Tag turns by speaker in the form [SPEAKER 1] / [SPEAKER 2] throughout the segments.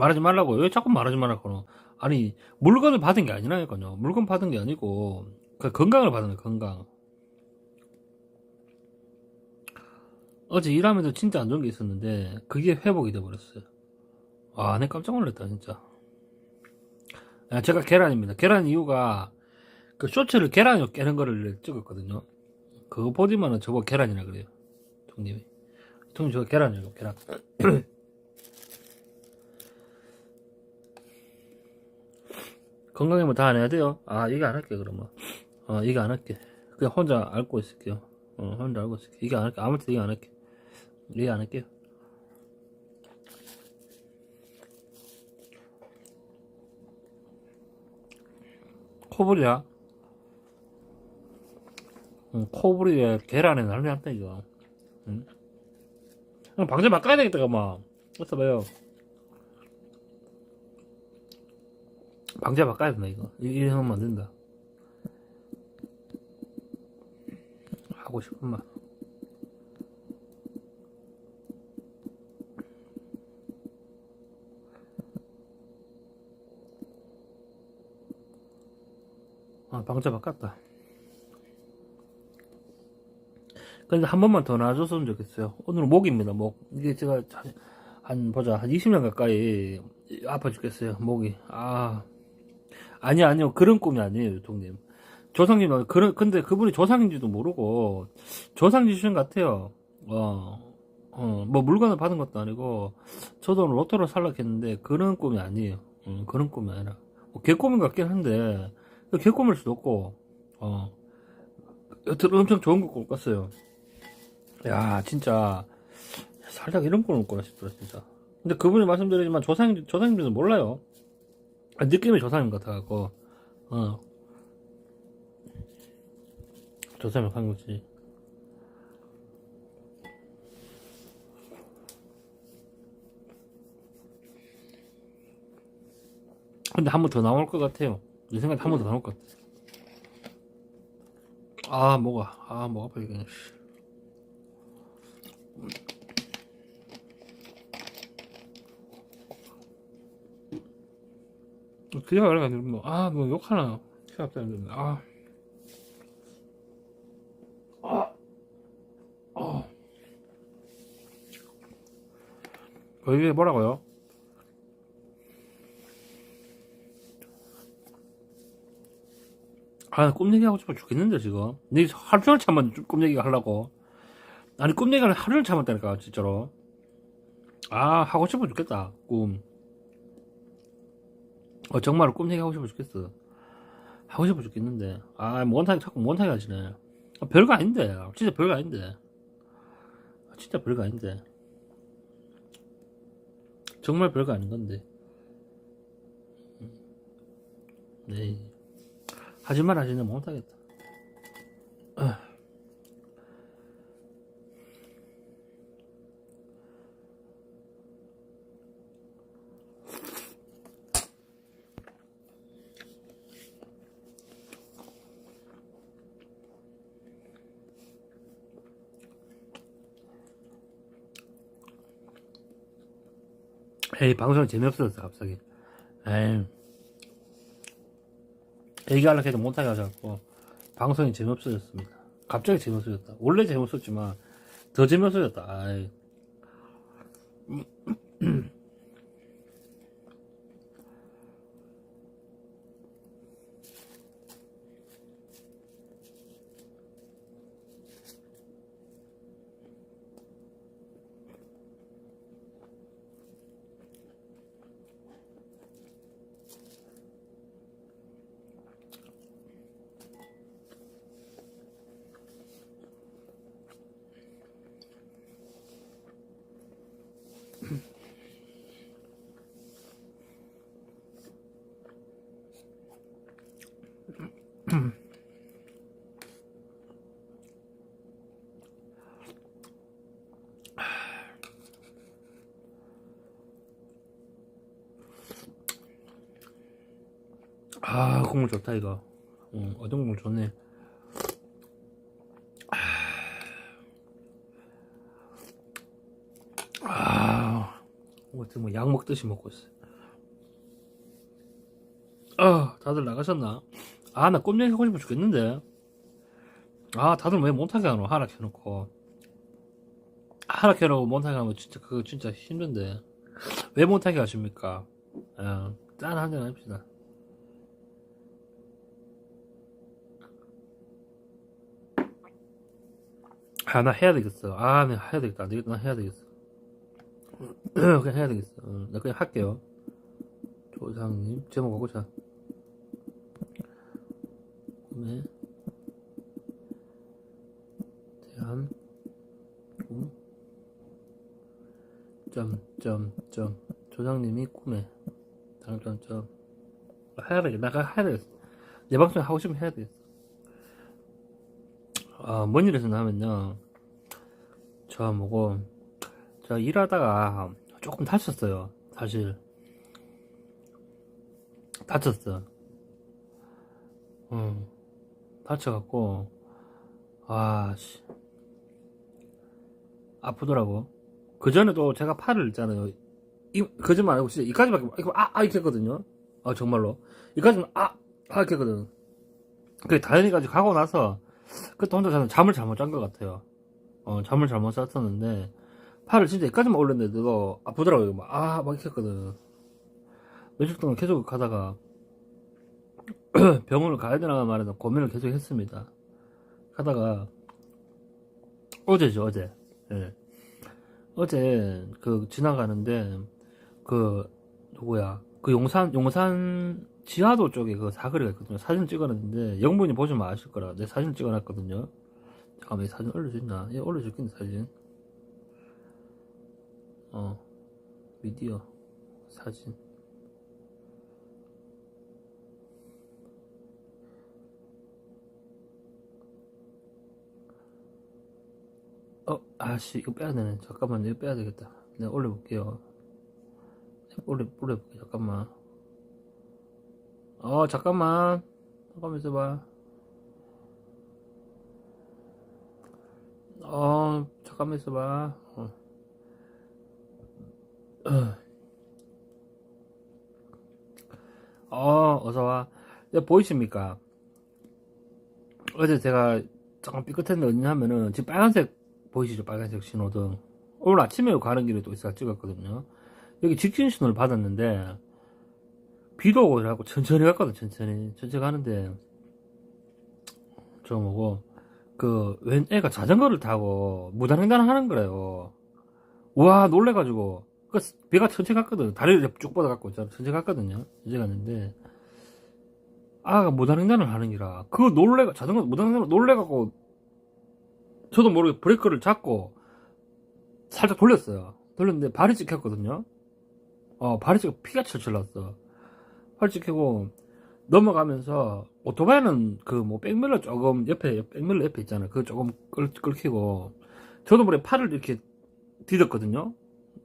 [SPEAKER 1] 말하지 말라고. 왜 자꾸 말하지 말라고. 아니, 물건을 받은 게 아니라니까요. 물건 받은 게 아니고, 그 건강을 받은 거예요, 건강. 어제 일하면서 진짜 안 좋은 게 있었는데, 그게 회복이 돼버렸어요. 아, 내 깜짝 놀랐다, 진짜. 아, 제가 계란입니다. 계란 이유가, 그 쇼츠를 계란으로 깨는 거를 찍었거든요. 그거 보지만은 저거 계란이라 그래요. 형님이. 형님 저거 계란이에요, 계란. 건강에 뭐 다 안 해야 돼요? 아, 이거 안 할게, 그러면. 어, 이거 안 할게. 그냥 혼자 앓고 있을게요. 어, 혼자 앓고 있을게. 이거 안 할게. 아무튼 이거 안 할게. 이거 안 할게요. 코불이야. 응, 코불이에 계란에 난리 났다, 이거. 응? 방제 바꿔야 되겠다, 그만. 어서 봐요. 방제 바꿔야 된다, 이거. 이- 이래 하면 안 된다. 하고 싶은 말. 아, 방제 바꿨다. 근데 한 번만 더 나와줬으면 좋겠어요. 오늘은 목입니다, 목. 이게 제가 자- 한, 보자, 한 20년 가까이 아파 죽겠어요, 목이. 아. 아니, 아니요. 그런 꿈이 아니에요, 유통님. 조상님, 그런, 근데 그분이 조상인지도 모르고, 조상지신 같아요. 어, 어, 뭐 물건을 받은 것도 아니고, 저도 오늘 로또를 살락 했는데, 그런 꿈이 아니에요. 음, 그런 꿈이 아니라. 뭐 개꿈인 것 같긴 한데, 개꿈일 수도 없고, 어, 여튼 엄청 좋은 거 꿨어요. 야, 진짜, 살짝 이런 꿈을 꿨나 싶더라, 진짜. 근데 그분이 말씀드리지만, 조상, 조상님들은 몰라요. 아, 느낌이 조상님 같아갖고, 어. 조상님 한 거지. 근데 한 번 더 나올 것 같아요. 내 생각에 한 번 더 나올 것 같아. 아, 뭐가, 아, 목 아파, 이거. 그냥 그래가지고, 뭐, 아, 뭐, 욕하나. 생각도 아. 아. 어. 어, 이게 뭐라고요? 아, 꿈 얘기하고 싶어 죽겠는데, 지금. 니 하루 종일 참았, 꿈 얘기 하려고. 아니, 꿈 얘기를 하루 종일 참았다니까, 진짜로. 아, 하고 싶어 죽겠다, 꿈. 어, 정말 꿈 얘기하고 싶어 죽겠어. 하고 싶어 죽겠는데. 아, 뭔타기, 자꾸 뭔타기 하시네. 아, 별거 아닌데. 진짜 별거 아닌데. 아, 진짜 별거 아닌데. 정말 별거 아닌 건데. 네. 하지만 하시는 못하겠다. 에이, 방송이 재미없어졌어, 갑자기. 에이. 얘기하려고 해도 못하게 하셔갖고, 방송이 재미없어졌습니다. 갑자기 재미없어졌다. 원래 재미없었지만, 더 재미없어졌다. 아이. 아, 국물 좋다, 이거. 응, 어떤 국물 좋네. 아, 뭐, 뭐, 약 먹듯이 먹고 있어. 아, 다들 나가셨나? 아, 나꿈 얘기 하고 싶어 죽겠는데. 아, 다들 왜 못하게 하노? 하락해놓고. 하락해놓고 못하게 하면 진짜, 그거 진짜 힘든데. 왜 못하게 하십니까? 어, 짠 한잔 합시다. 아, 나 해야 되겠어. 아, 나 해야 되겠다. 나 해야 되겠어. 그냥 해야 되겠어. 어, 나 그냥 할게요. 조상님, 제목 하고 자. 꿈에 대한 꿈. 점, 점, 점. 조상님이 꿈에. 다음 점, 점. 해야 되겠다. 내가 해야 되겠어. 내 방송 하고 싶으면 해야 되겠어. 아, 뭔 일에서 나면요. 저 뭐고, 저 일하다가 조금 다쳤어요. 사실. 다쳤어. 응. 다쳐갖고, 아, 씨. 아프더라고. 그 전에도 제가 팔을 있잖아요. 이, 거짓말 아니고 진짜 이까지밖에, 아, 아, 이렇게 했거든요. 아, 정말로. 이까지는 아, 아, 이렇게 했거든. 그 다현이까지 가고 나서, 그때 혼자 저는 잠을 잘못 잔 것 같아요. 어, 잠을 잘못 잤었는데, 팔을 진짜 여기까지만 올렸는데도 아프더라고요. 막, 아, 막 했거든. 며칠 동안 계속 가다가, 병원을 가야 되나 말이나 고민을 계속 했습니다. 가다가, 어제죠, 어제. 예. 어제, 그, 지나가는데, 그, 누구야. 그 용산, 용산 지하도 쪽에 그 사거리가 있거든요. 사진 찍어놨는데, 영분이 보시면 아실 거라. 내 사진 찍어놨거든요. 잠깐만, 이 사진 올릴 수 있나? 예, 올릴 수 있겠네, 사진. 어, 미디어, 사진. 어, 아씨, 이거 빼야 되네. 잠깐만, 이거 빼야 되겠다. 내가 올려볼게요. 올려, 올려볼게, 잠깐만. 어, 잠깐만. 잠깐만 있어봐. 어, 잠깐만 있어봐. 어. 어, 어서와. 야, 보이십니까? 어제 제가 잠깐 삐끗했는데 어디냐면은, 지금 빨간색 보이시죠? 빨간색 신호등. 오늘 아침에 가는 길에 또 있어 찍었거든요. 여기 직진 신호를 받았는데, 비도 오고 이래갖고 천천히 갔거든, 천천히. 천천히 가는데, 저 뭐고, 그, 웬 애가 자전거를 타고 무단횡단을 하는 거래요. 우와, 놀래가지고. 그, 배가 천천히 갔거든. 다리를 쭉 뻗어갖고, 저 천천히 갔거든요. 이제 갔는데, 아가 무단횡단을 하는 기라. 그 놀래가, 자전거 무단횡단을 놀래갖고, 저도 모르게 브레이크를 잡고, 살짝 돌렸어요. 돌렸는데 발이 찍혔거든요. 어, 발이 찍혀 피가 철철 났어. 발이 찍히고, 넘어가면서, 오토바이는 그 뭐 백밀러 조금 옆에, 백밀러 옆에 있잖아요. 그거 조금 끌, 끌히고, 저도 모르게 팔을 이렇게 디뎠거든요.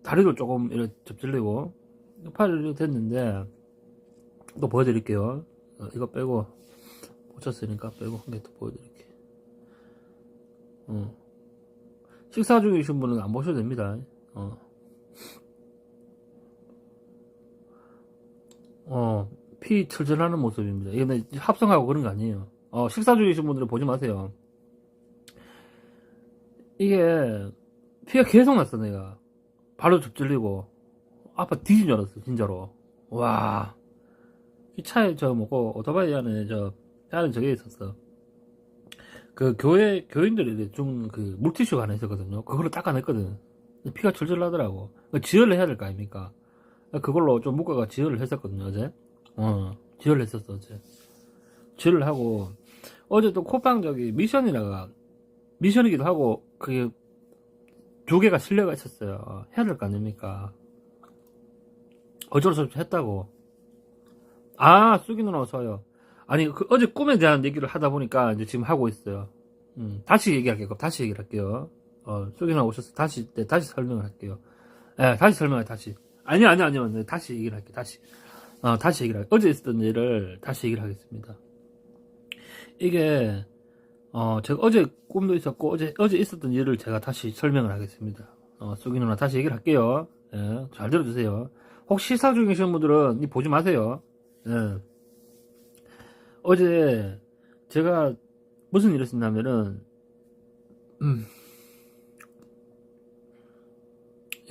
[SPEAKER 1] 다리도 조금 이렇게 접질리고, 팔을 이렇게 됐는데, 또 보여드릴게요. 어, 이거 빼고, 고쳤으니까 빼고 한 개 더 보여드릴게요. 어. 식사 중이신 분은 안 보셔도 됩니다. 어. 어, 피 철철하는 모습입니다. 내 합성하고 그런 거 아니에요. 어, 식사 중이신 분들은 보지 마세요. 이게, 피가 계속 났어, 내가. 바로 접질리고, 아빠 뒤진 줄 알았어, 진짜로. 와. 이 차에 저 뭐고, 오토바이 안에 저, 안에 저게 있었어. 그 교회, 교인들이 좀 그 물티슈가 하나 있었거든요. 그걸로 닦아냈거든. 피가 철철 나더라고. 지혈을 해야 될 거 아닙니까? 그걸로 좀 묶어가 지혈을 했었거든요, 어제. 어, 지혈을 했었어, 어제. 지혈을 하고, 어제 또 코빵 저기 미션이라가, 미션이기도 하고, 그게 두 개가 실려가 있었어요. 해야 될 거 아닙니까? 어쩔 수 없이 했다고. 아, 쑥이 누나 어서요. 아니, 그 어제 꿈에 대한 얘기를 하다 보니까 이제 지금 하고 있어요. 음, 다시 얘기할게요. 다시 얘기를 할게요. 어, 쑥이 누나 오셔서 다시, 네, 다시 설명을 할게요. 예, 다시 설명해, 다시. 아니요, 아니요, 아니요. 네, 다시 얘기를 할게요. 다시. 어, 다시 얘기를 할게요. 어제 있었던 일을 다시 얘기를 하겠습니다. 이게, 어, 제가 어제 꿈도 있었고, 어제, 어제 있었던 일을 제가 다시 설명을 하겠습니다. 어, 쑥이 누나 다시 얘기를 할게요. 예, 잘 들어주세요. 혹시 시사 중이신 분들은 이 보지 마세요. 예. 어제 제가 무슨 일이 있었냐면은 음,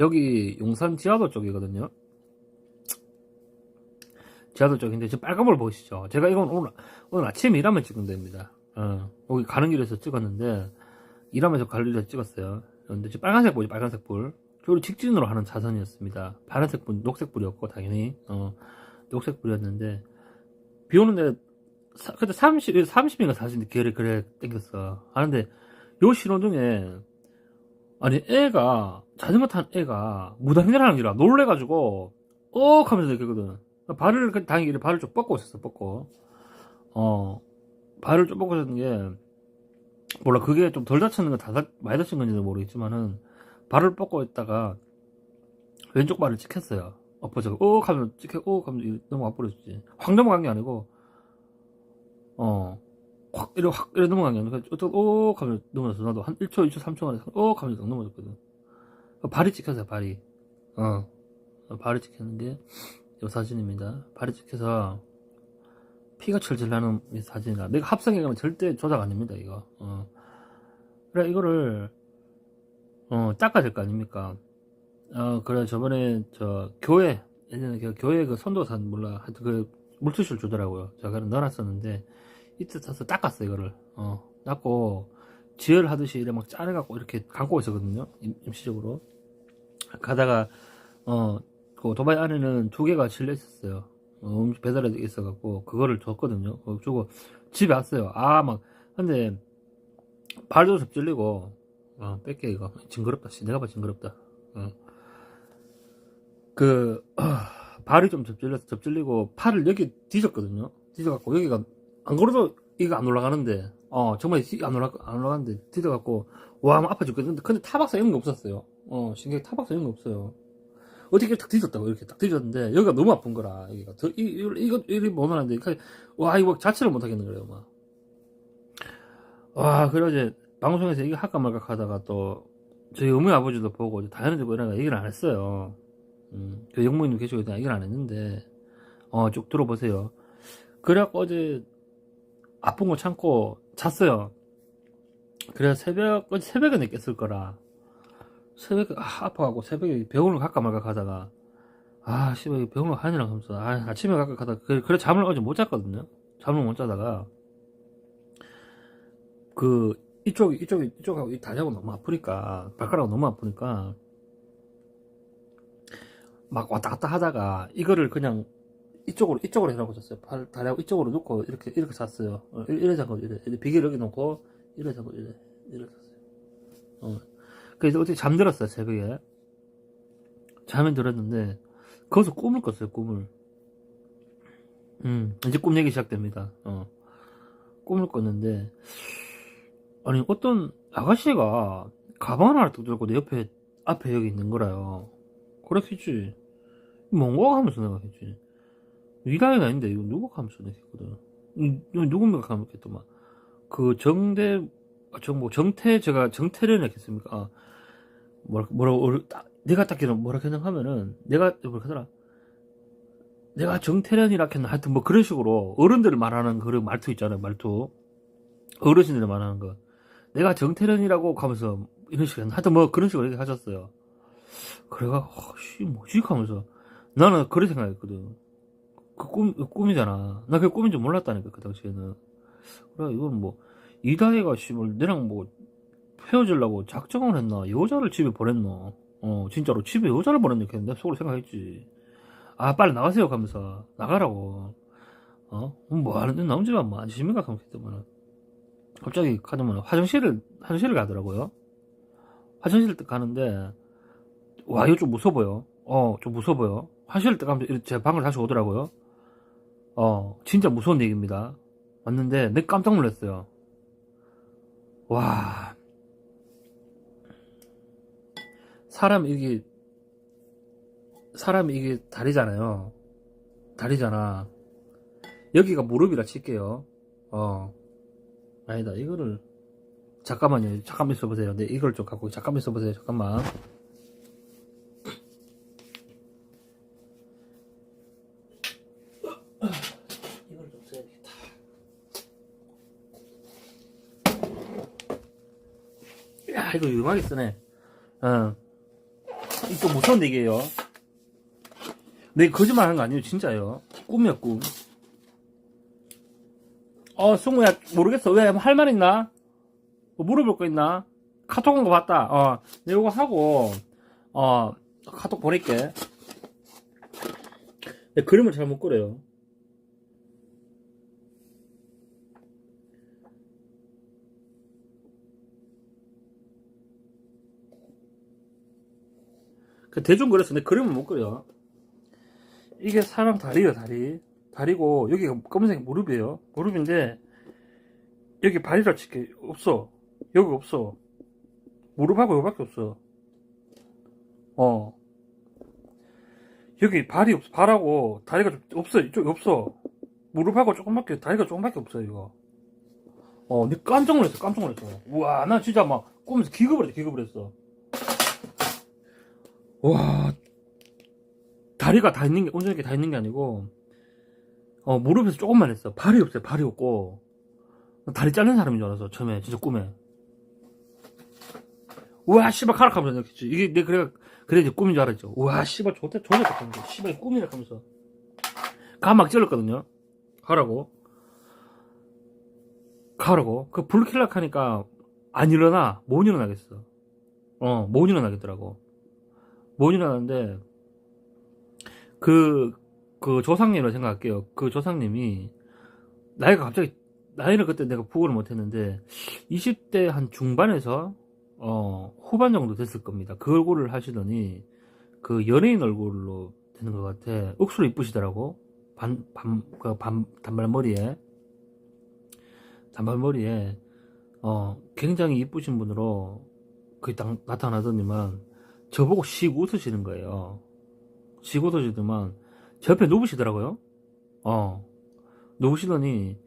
[SPEAKER 1] 여기 용산 지하도 쪽이거든요. 지하도 쪽인데 지금 빨간 걸 보시죠. 제가 이건 오늘 오늘 아침에 일하면 찍은 데입니다. 어, 여기 가는 길에서 찍었는데 일하면서 갈 일에서 찍었어요. 그런데 지금 빨간색 불이 빨간색 불. 그리고 직진으로 하는 차선이었습니다. 파란색 불, 녹색 불이었고 당연히 어, 녹색 불이었는데 비 오는데 사, 그때 30, 30인가 40인데 기회를 그래 땡겼어. 하는데 요 신호등에 아니 애가 자전거 탄 애가 무단횡단하는 줄 알아 놀래가지고 억 하면서 느꼈거든. 발을 그 당연히 발을 좀 뻗고 있었어 뻗고 어 발을 좀 뻗고 있었는 게 몰라 그게 좀 덜 다쳤는 거다 많이 다친 건지도 모르겠지만은 발을 뻗고 있다가 왼쪽 발을 찍혔어요. 엎어져 억 하면 찍혀 억 하면 넘어가 버렸지. 확 넘어간 게 아니고 어, 확, 이래, 확, 이래 넘어간 게 아니라, 어떤, 오, 하면 넘어졌어. 나도 한 1초, 2초, 3초 만에, 오, 하면 딱 넘어졌거든. 발이 찍혔어요, 발이. 어. 어, 발이 찍혔는 게, 이 사진입니다. 발이 찍혀서, 피가 철철 나는 이 사진이라. 내가 합성해 가면 절대 조작 아닙니다, 이거. 어. 그래, 이거를, 어, 닦아야 될 거 아닙니까? 어, 그래, 저번에, 저, 교회, 예전에 그 교회 그 선도산, 몰라, 하여튼 그, 물티슈를 주더라고요. 제가 넣어놨었는데, 이때 사서 닦았어, 이거를. 어, 닦고, 지혈 하듯이 이래 막 짜내갖고 이렇게 감고 있었거든요. 임, 임시적으로. 가다가, 어, 그 오토바이 안에는 두 개가 실려 있었어요. 어, 음식 배달해 있어갖고, 그거를 줬거든요. 그거 주고, 집에 왔어요. 아, 막, 근데, 발도 접질리고, 어, 뺄게, 이거. 징그럽다. 씨, 내가 봐, 징그럽다. 어. 그, 발이 좀 접질려서 접질리고, 팔을 여기 뒤졌거든요. 뒤져갖고, 여기가, 안 걸어도 이거 안 올라가는데, 어, 정말 이- 안 올라, 안 올라가는데, 뒤져갖고, 와, 막 아파 죽겠는데, 근데 타박사 이런 게 없었어요. 어, 신경 타박사 이런 게 없어요. 어떻게 딱 뒤졌다고, 이렇게 딱 뒤졌는데, 여기가 너무 아픈 거라, 여기가. 더, 이, 이, 이거, 이리 못 오는데, 와, 이거 자체를 못 하겠는 거예요, 막. 와, 그래, 이제, 방송에서 이거 할까 말까 하다가 또, 저희 어머니 아버지도 보고, 다현이도 이런 거 얘기를 안 했어요. 음, 그 영무님 계시고 있다 얘기를 안 했는데, 어, 쭉 들어보세요. 그래갖고 어제, 아픈 거 참고 잤어요. 그래 새벽 새벽에 늦겠을 거라 새벽에 아, 아파가고 새벽에 병원을 갈까 말까 가다가 아 씨발 병원을 가느라 하면서 아, 아침에 갈까 가다가 그래, 그래 잠을 어제 못 잤거든요. 잠을 못 자다가 그 이쪽 이쪽 이쪽하고 이 다리하고 너무 아프니까 발가락 너무 아프니까 막 왔다 갔다 하다가 이거를 그냥 이쪽으로 이쪽으로 해놓고 잤어요. 팔 다리하고 이쪽으로 놓고 이렇게 이렇게 잤어요. 어, 이래, 이래 잡고 이래, 이래 비계를 여기 놓고 이래 잡고 이래 이래 잤어요. 어. 그래서 어떻게 잠들었어요 새벽에. 잠이 들었는데 거기서 꿈을 꿨어요 꿈을. 음 이제 꿈 얘기 시작됩니다. 어. 꿈을 꿨는데 아니 어떤 아가씨가 가방 하나 뚝 들고 내 옆에 앞에 여기 있는 거라요. 그랬겠지. 뭔가 하면서 내가 했지. 위라이가 아닌데 이거 하면서 내가 했거든. 이- 이거 누굽니까 하면 했더만 그 정대 정뭐 정태 제가 정태를 했겠습니까? 아, 뭐라 뭐라 딱- 내가 딱 이런 뭐라 생각하면은 내가 뭐라 하더라. 내가 정태련이라 했나? 하여튼 뭐 그런 식으로 어른들 말하는 그런 말투 있잖아요 말투. 어르신들 말하는 거. 내가 정태련이라고 하면서 이런 식으로 하여튼 뭐 그런 식으로 이렇게 하셨어요. 그래가 어, 씨 뭐지? 하면서 나는 그런 생각했거든 그 꿈, 그 꿈이잖아. 나 그게 꿈인 줄 몰랐다니까 그 당시에는. 그래 이건 뭐 이다혜가 씨발 내랑 뭐 헤어지려고 작정을 했나? 여자를 집에 보냈노 어 진짜로 집에 여자를 보냈네 걔 내가 속으로 생각했지. 아 빨리 나가세요 하면서 나가라고. 어? 뭐 하는데 남자가 뭐 안심인가 하면서 갑자기 가자면 화장실을 화장실을 가더라고요. 화장실 가는데 와 이거 좀 무서워 보여. 어좀 무서워 보여. 화장실 때 가면 제 방을 다시 오더라고요 어 진짜 무서운 얘기입니다 왔는데 내 깜짝 놀랐어요 와 사람 이게 사람이 이게 다리잖아요. 다리잖아. 여기가 무릎이라 칠게요. 어. 아니다. 이거를 잠깐만요. 잠깐만 있어보세요. 네, 이걸 좀 갖고 잠깐만 있어보세요. 잠깐만. 이걸 좀 써야겠다. 유용하게 쓰네. 어. 이거 무서운데, 이게요. 내 거짓말 하는 거 아니에요, 진짜요. 꿈이야, 꿈. 어, 승우야, 모르겠어. 왜? 할 말 있나? 뭐 물어볼 거 있나? 카톡 온 거 봤다. 어, 내가 이거 하고, 어, 카톡 보낼게. 내 그림을 잘 못 그려요. 그 대충 그렸어. 내 그림을 못 그려. 이게 사람 다리예요, 다리. 다리고, 여기가 검은색 무릎이에요. 무릎인데, 여기 발이라 칠게 없어. 여기 없어. 무릎하고 여기밖에 없어. 어. 여기 발이 없어. 발하고 다리가 좀 없어. 이쪽에 없어. 무릎하고 조금밖에, 다리가 조금밖에 없어, 이거. 어, 내 깜짝 놀랐어, 깜짝 놀랐어. 우와, 나 진짜 막 꿈에서 기겁을 했어, 기겁을 했어. 와, 다리가 다 있는 게, 온전하게 다 있는 게 아니고, 어, 무릎에서 조금만 했어. 발이 없어요, 발이 없고. 다리 자른 사람인 줄 알았어, 처음에, 진짜 꿈에. 우와, 씨발, 카락 하면서 느꼈지. 이게, 내, 그래, 그래, 이제 꿈인 줄 알았죠. 우와, 씨발, 좋다, 좋다, 좋다. 씨발, 꿈이라 하면서. 가막 찔렀거든요. 가라고. 가라고. 그 불킬락 하니까, 안 일어나. 못 일어나겠어. 어, 못 일어나겠더라고. 못 일어나는데, 그, 그 조상님이라 생각할게요. 그 조상님이, 나이가 갑자기, 나이를 그때 내가 부고를 못했는데, 20대 한 중반에서, 어, 후반 정도 됐을 겁니다. 그 얼굴을 하시더니, 그 연예인 얼굴로 되는 것 같아. 억수로 이쁘시더라고. 반, 반, 그 반, 단발머리에. 단발머리에, 어, 굉장히 이쁘신 분으로, 그게 딱 나타나더니만, 저보고 씩 웃으시는 거예요. 씩 웃으시더만, 제 옆에 누우시더라고요. 어, 누우시더니,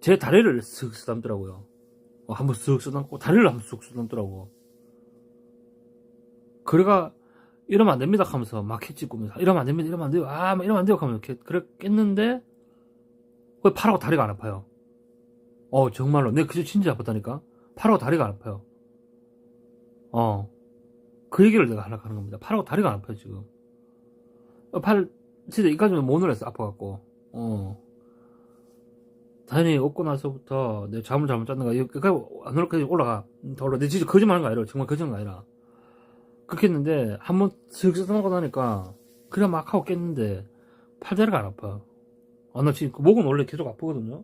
[SPEAKER 1] 제 다리를 쓱 쓰담더라고요. 어, 한번 쓱 쓰담고, 다리를 한번 쓱 쓰담더라고. 그래가, 이러면 안 됩니다 하면서 막 했지 꾸면서 이러면 안 됩니다 이러면 안 돼요 아막 이러면 안 돼요 하면서 이렇게 그래 깼는데 그 팔하고 다리가 안 아파요 어 정말로 내가 그저 진짜 아팠다니까 팔하고 다리가 안 아파요 어 그 얘기를 내가 하려고 하는 겁니다. 팔하고 다리가 안 아파요 지금. 어, 팔 진짜 이까지는 못 놀았어 아파갖고. 어. 다행히 얻고 나서부터 내가 잠을 잘못 잤는가 여기까지 안 올라까지 올라가. 더 올라. 내 진짜 거짓말 하는 거 아니라 정말 거짓말 아니라. 그렇게 했는데 한번 슥 쓰다고 나니까 그래 막 하고 깼는데 팔다리가 안 아파 아 나 지금 그 목은 원래 계속 아프거든요.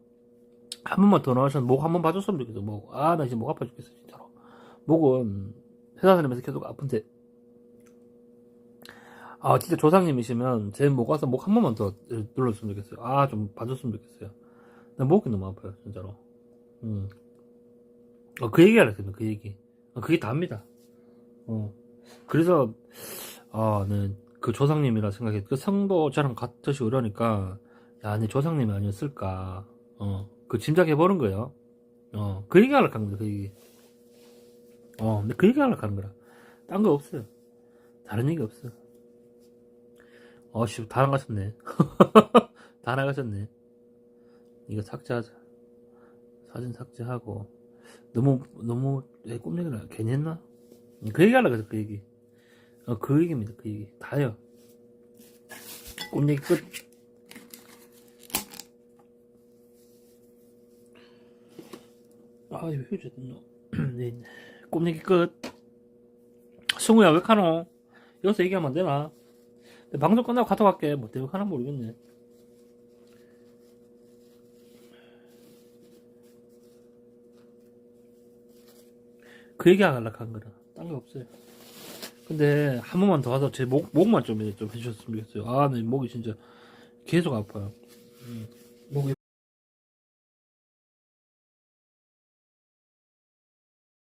[SPEAKER 1] 한 번만 더 나와서 목 한 번 봐줬으면 좋겠어 목 아 나 지금 목 아파 죽겠어 진짜로. 목은 회사 다니면서 계속 아픈데 아 진짜 조상님이시면 제 목 와서 목 한 번만 더 눌렀으면 좋겠어요 아 좀 봐줬으면 좋겠어요 나 목이 너무 아파요 진짜로 음. 어, 그 얘기 하려고 그 얘기 어, 그게 다입니다 어. 그래서 아, 네, 그 조상님이라 생각해. 그 성도 저랑 같으시고 이러니까 야, 내 조상님이 아니었을까. 어, 그 짐작해 보는 거예요. 어, 그 얘기 하려고 한 거다. 그 얘기. 어, 근데 그 얘기 하려고 하는 거라. 딴 거 없어요. 다른 얘기 없어. 어씨, 다 나가셨네. 다 나가셨네. 이거 삭제하자. 사진 삭제하고. 너무, 너무, 내꿈 얘기를 괜히 했나? 그 얘기 하려고 해서 그 얘기. 어, 그 얘기입니다. 그 얘기. 다요. 꿈 얘기 끝. 아, 이거 휴지 됐노? 네. 꿈 얘기 끝. 승우야, 왜 카노? 여기서 얘기하면 안 되나? 내 방송 끝나고 카톡 할게. 뭐 때문에 카나 모르겠네. 그 얘기 하려고 한 거라. 딴거 없어요. 근데 한 번만 더 와서 제 목, 목만 좀, 좀 해주셨으면 좋겠어요. 아, 내 목이 진짜 계속 아파요. 음.